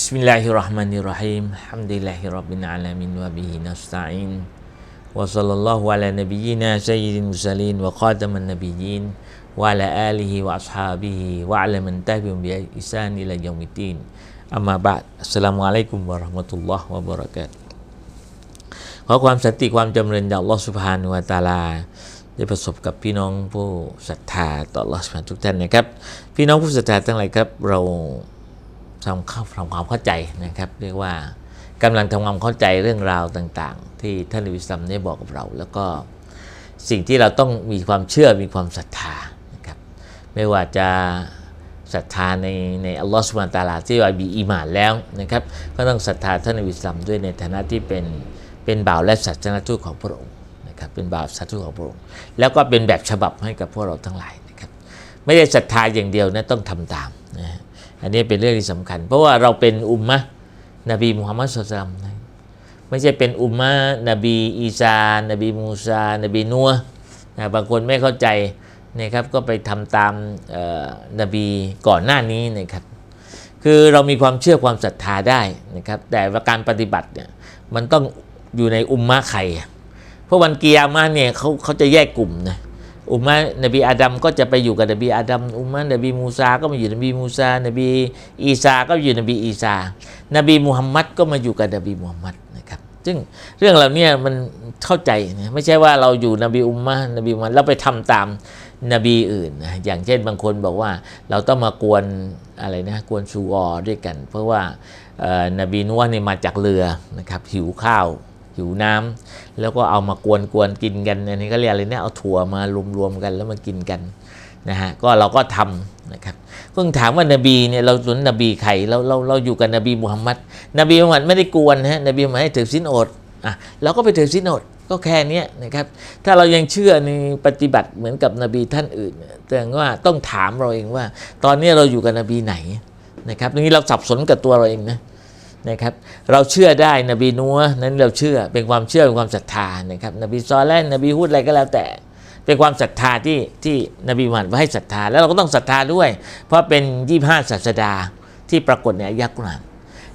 Bismillahirrahmanirrahim. Alhamdulillahirabbil alamin wa bihi nasta'in. Wa sallallahu ala nabiyyina sayyidil mursalin wa qadamin nabiyyin wa ala alihi wa ashabihi wa ala man tabi'ahum bi ihsan ila yaumiddin. Amma ba'd. Assalamualaikum warahmatullahi wabarakatuh. ขอความสันติความจำเริญจากอัลลอฮ์สุบฮานุวะตาลาได้ประสบกับพี่น้องผู้ศรัทธาต่ออัลลอฮ์สุบฮานทุกท่านนะครับ พี่น้องผู้ศรัทธาทั้งหลายครับเรา ทำเข้าทำความเข้าใจนะครับ เรียกว่ากำลังทำความเข้าใจเรื่องราวต่าง ๆ ที่ท่านนบีซัมได้บอกกับเรา แล้วก็สิ่งที่เราต้องมีความเชื่อมีความศรัทธานะครับไม่ว่าจะศรัทธาในในอัลลอฮฺสุบานตาลาที่ว่ามีอีหมานแล้วนะครับก็ต้องศรัทธาท่านนบีซัมด้วยในฐานะที่เป็นเป็นบ่าวและศาสนทูตของพระองค์นะครับเป็นบ่าวศาสนทูตของพระองค์ แล้วก็เป็นแบบฉบับให้กับพวกเราทั้งหลายนะครับไม่ได้ศรัทธาอย่างเดียวนะต้องทำตามนะฮะ อันนี้เป็นเรื่องที่สำคัญ เพราะว่าเราเป็นอุมมะนบีมุฮัมมัดสุลตัมนะไม่ใช่เป็นอุมมะนบีอีสานบีมูซา นบีนัวนะบางคนไม่เข้าใจนะครับก็ไปทำตามนบีก่อนหน้านี้นะครับคือเรามีความเชื่อความศรัทธาได้นะครับ แต่าการปฏิบัติเนี่ยมันต้องอยู่ในอุมมะใครเพราะวันกิยามะเนี่ยเขาเขาจะแยกกลุ่มนะ อุมมะนบีอาดัมก็จะไปอยู่กับนบีอาดัมอุมมะนบีมูซาก็มาอยู่นบีมูซานบีอีสาก็อยู่นบีอีสานบีมุฮัมมัดก็มาอยู่กับนบีมุฮัมมัดนะครับซึ่งเรื่องเหล่านี้มันเข้าใจนะไม่ใช่ว่าเราอยู่นบีอุมมะนบีมุฮัมมัดแล้วไปทำตามนบีอื่นนะอย่างเช่นบางคนบอกว่าเราต้องมากวนอะไรนะกวนซูออด้วยกัน เพราะว่านบีนัวเนี่ยมาจากเรือนะครับหิวข้าว หิวน้ำแล้วก็เอามากวนกวนๆกินกันอันนี้ก็เรียกอะไรเนี่ยเอาถั่วมารวมๆกันแล้วมากินกันนะฮะก็เราก็ทำนะครับเพิ่งถามว่านบีเนี่ยเราสนนบีใครเราเราเราอยู่กับนบีมุฮัมมัดนบีมุฮัมมัดไม่ได้กวนนะฮะนบีมุฮัมมัดให้ถือศีลอดอะเราก็ไปถือศีลอดก็แค่นี้นะครับ ถ้าเรายังเชื่อในปฏิบัติเหมือนกับนบีท่านอื่นแต่ว่าต้องถามเราเองว่า ตอนนี้เราอยู่กับนบีไหนนะครับตรงนี้เราสับสนกับตัวเราเองนะ นะครับเราเชื่อได้นบีนัวนั้นเราเชื่อเป็นความเชื่อเป็นความศรัทธานะครับนบีซอแลนนบีฮุดอะไรก็แล้วแต่ เป็นความศรัทธาที่ที่นบีมุฮัมมัดให้ศรัทธาแล้วเราก็ต้องศรัทธาด้วย เพราะเป็นยี่ห้าศาสดาที่ปรากฏในอายะกุราน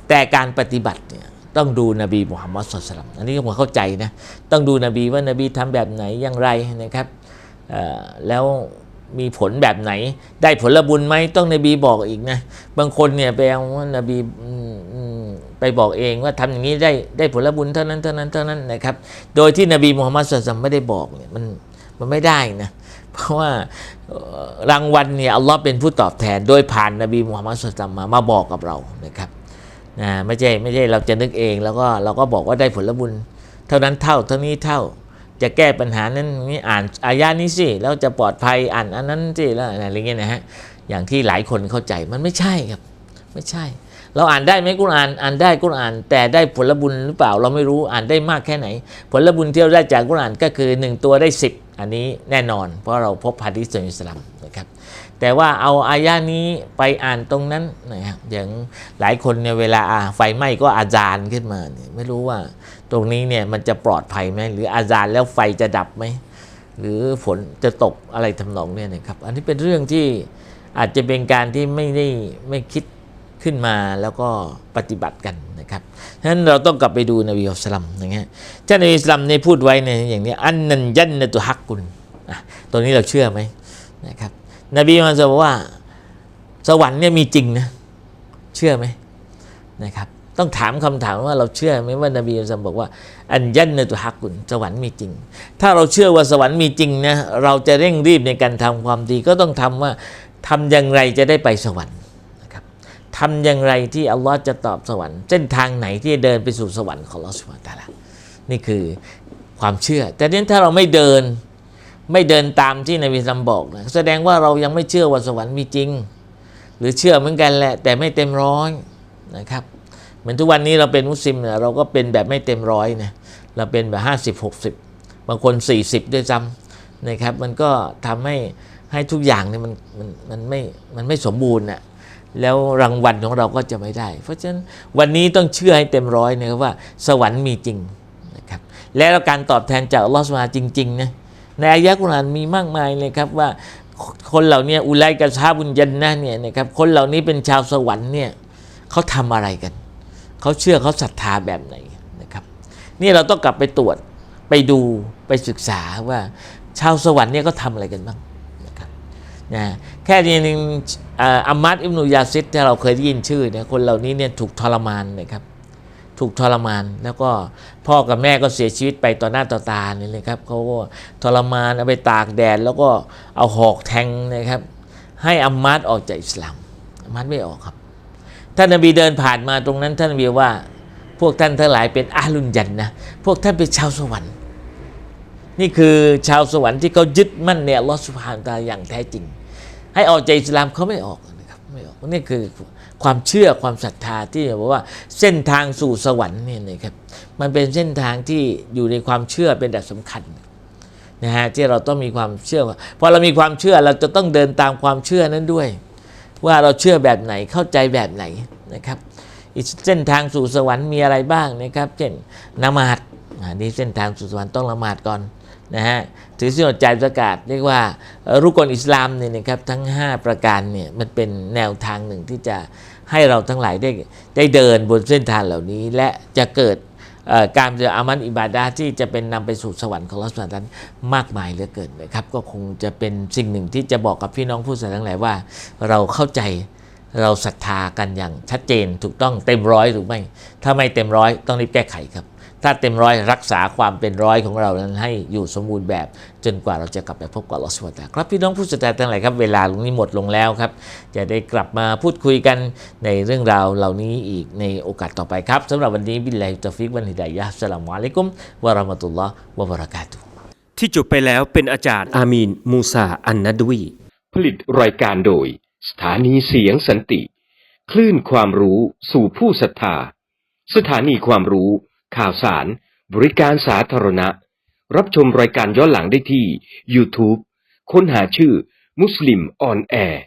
แต่การปฏิบัติเนี่ยต้องดูนบีมุฮัมมัดสุลตัมอันนี้ผมเข้าใจนะต้องดูนบีว่านบีทำแบบไหนอย่างไรนะครับแล้วมีผลแบบไหน ได้ผลบุญไหมต้องนบีบอกอีกนะบางคนเนี่ยไปเอาว่านบี บอกเองว่าทำอย่างนี้ได้ได้ผลบุญเท่านั้นเท่านั้นเท่านั้นนะครับ โดยที่นบีมุฮัมมัดสุลตัมไม่ได้บอกเนี่ยมันมันไม่ได้นะเพราะว่ารางวัลเนี่ยอัลลอฮ์เป็นผู้ตอบแทน โดยผ่านนบีมุฮัมมัดสุลตัมมามาบอกกับเรานะครับนะไม่ใช่ไม่ใช่เราจะนึกเองแล้วก็เราก็บอกว่าได้ผลบุญ เท่านั้นเท่าเท่านี้เท่าจะแก้ปัญหานั้นนี่อ่านอายานี้สิแล้วจะปลอดภัยอ่านอันนั้นสิแล้วอะไรเงี้ยนะฮะอย่างที่หลายคนเข้าใจมันไม่ใช่ครับ ไม่ใช่ เราอ่านได้ไหมกุรอานอ่านได้กุรอาน แต่ได้ผลบุญหรือเปล่าเราไม่รู้อ่านได้มากแค่ไหน ผลบุญที่เราได้จากกุรอานก็คือ 1 ตัวได้ 10 อันนี้แน่นอน เพราะเราพบฮะดีษอิสลามนะครับแต่ว่าเอาอายานี้ไปอ่านตรงนั้นนะครับอย่างหลายคนเนี่ยเวลาไฟไหม้ก็อาจารย์ขึ้นมาเนี่ยไม่รู้ว่าตรงนี้เนี่ยมันจะปลอดภัยไหมหรืออาจารย์แล้วไฟจะดับไหมหรือฝนจะตกอะไรทำนองเนี่ยนะครับอันนี้เป็นเรื่องที่อาจจะเป็นการที่ไม่ได้ไม่คิด ขึ้นมาแล้วก็ปฏิบัติกันนะครับฉะนั้นเราต้องกลับไปดูนบีอัลสลัมอย่างเงี้ยท่านนบีอัลสลัมเนี่ยพูดไว้ในอย่างนี้อันนันยันนตุฮักกุลตัวนี้เราเชื่อไหมนะครับนบีมันจะบอกว่าสวรรค์เนี่ยมีจริงนะเชื่อไหมนะครับต้องถามคำถามว่าเราเชื่อไหมว่านบีอัลสลัมบอกว่า อันยันนตุฮักกุลสวรรค์มีจริง ถ้าเราเชื่อว่าสวรรค์มีจริงนะเราจะเร่งรีบในการทำความดีก็ต้องทำว่าทำอย่างไรจะได้ไปสวรรค์ ทำอย่างไรที่อัลลอฮ์จะตอบสวรรค์เส้นทางไหนที่จะเดินไปสู่สวรรค์ของอัลลอฮ์สุบานตาลานี่คือความเชื่อ แต่นี้ถ้าเราไม่เดินไม่เดินตามที่นบีซัมบอกนะแสดงว่าเรายังไม่เชื่อว่าสวรรค์มีจริง หรือเชื่อเหมือนกันแหละ แต่ไม่เต็มร้อยนะครับเหมือนทุกวันนี้เราเป็นมุสลิมเนี่ยเราก็เป็นแบบไม่เต็มร้อยนะเราเป็นแบบห้าสิบหกสิบบางคนสี่สิบด้วยซ้ำนะครับ มันก็ทำให้ให้ทุกอย่างเนี่ยมันมันมันไม่มันไม่สมบูรณ์น่ะ แล้วรางวัลของเราก็จะไม่ได้ เพราะฉะนั้นวันนี้ต้องเชื่อให้เต็มร้อยนะครับว่า สวรรค์มีจริงนะครับและการตอบแทนจากลอสุบฮานะฮูวาจริงๆนะในอายะกุรอานมีมากมายเลยครับว่าคนเหล่านี้อุไลกับชาบุญยันนะเนี่ยนะครับคนเหล่านี้เป็นชาวสวรรค์เนี่ยเขาทำอะไรกัน เขาเชื่อเขาศรัทธาแบบไหนนะครับนี่เราต้องกลับไปตรวจไปดูไปศึกษาว่า ชาวสวรรค์เนี่ยเขาทำอะไรกันบ้าง นะแค่นี้นึงอามัดอิบนุยาซิดที่เราเคยได้ยินชื่อเนี่ยคนเหล่านี้เนี่ยถูกทรมานนะครับ ถูกทรมานแล้วก็พ่อกับแม่ก็เสียชีวิตไปต่อหน้าต่อตาเนี่ยนะครับเขาก็ทรมานเอาไปตากแดดแล้วก็เอาหอกแทงนะครับ ให้อัมมัดออกจากอิสลามอัมมัดไม่ออกครับท่านนบีเดินผ่านมาตรงนั้นท่านนบีว่า พวกท่านทั้งหลายเป็นอาลุนยันนะพวกท่านเป็นชาวสวรรค์ นี่คือชาวสวรรค์ที่เขายึดมั่นในอัลลอฮฺสุบฮานตาอย่างแท้จริง ให้ออกจากอิสลามเขาไม่ออกนะครับไม่ออกนี่คือความเชื่อความศรัทธาที่บอกว่าเส้นทางสู่สวรรค์เนี่ยนะครับมันเป็นเส้นทางที่อยู่ในความเชื่อเป็นดับสำคัญนะฮะที่เราต้องมีความเชื่อพอเรามีความเชื่อเราจะต้องเดินตามความเชื่อนั้นด้วย ว่าเราเชื่อแบบไหนเข้าใจแบบไหนนะครับอีกเส้นทางสู่สวรรค์มีอะไรบ้างนะครับ เช่นนมาดอ่านี่เส้นทางสู่สวรรค์ต้องละหมาดก่อน นะฮะถือศีลอดใจประกาศ เรียกว่ารุกลอิสลามเนี่ยนะครับทั้ง 5 ประการเนี่ยมันเป็นแนวทางหนึ่งที่จะให้เราทั้งหลายได้ได้เดินบนเส้นทางเหล่านี้ และจะเกิดการเจริญอามันอิบาดาที่จะเป็นนำไปสู่สวรรค์ของเราสวรรค์นั้นมากมายเหลือเกินนะครับ ก็คงจะเป็นสิ่งหนึ่งที่จะบอกกับพี่น้องผู้ศรัทธาทั้งหลายว่า เราเข้าใจเราศรัทธากันอย่างชัดเจนถูกต้องเต็มร้อยหรือไม่ ถ้าไม่เต็มร้อยต้องรีบแก้ไขครับ ถ้าเต็มร้อยรักษาความเป็นร้อยของเรานั้นให้อยู่สมบูรณ์แบบ จนกว่าเราจะกลับไปพบกับลอสุวตาครับพี่น้องผู้ศรัทธาทั้งหลายครับเวลาลงนี้หมดลงแล้วครับ จะได้กลับมาพูดคุยกันในเรื่องราวเหล่านี้อีกในโอกาสต่อไปครับสำหรับวันนี้บิลลาฮิตฟิกวันฮิดายะสลามุอะลัยกุมวะราะห์มะตุลลอฮ์วะบะเราะกาตุที่จบไปแล้วเป็นอาจารย์อามีน มูซาอันนัดวีผลิตรายการโดย สถานีเสียงสันติ คลื่นความรู้สู่ผู้ศรัทธา สถานีความรู้ ข่าวสาร บริการสาธารณะ รับชมรายการย้อนหลังได้ที่ YouTube ค้นหาชื่อมุสลิมออนแอร์